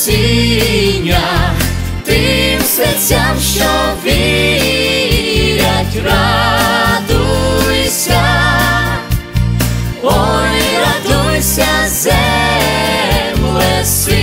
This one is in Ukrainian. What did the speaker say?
спасіння тим серцям, що вірять, радуйся, ой, радуйся земле син.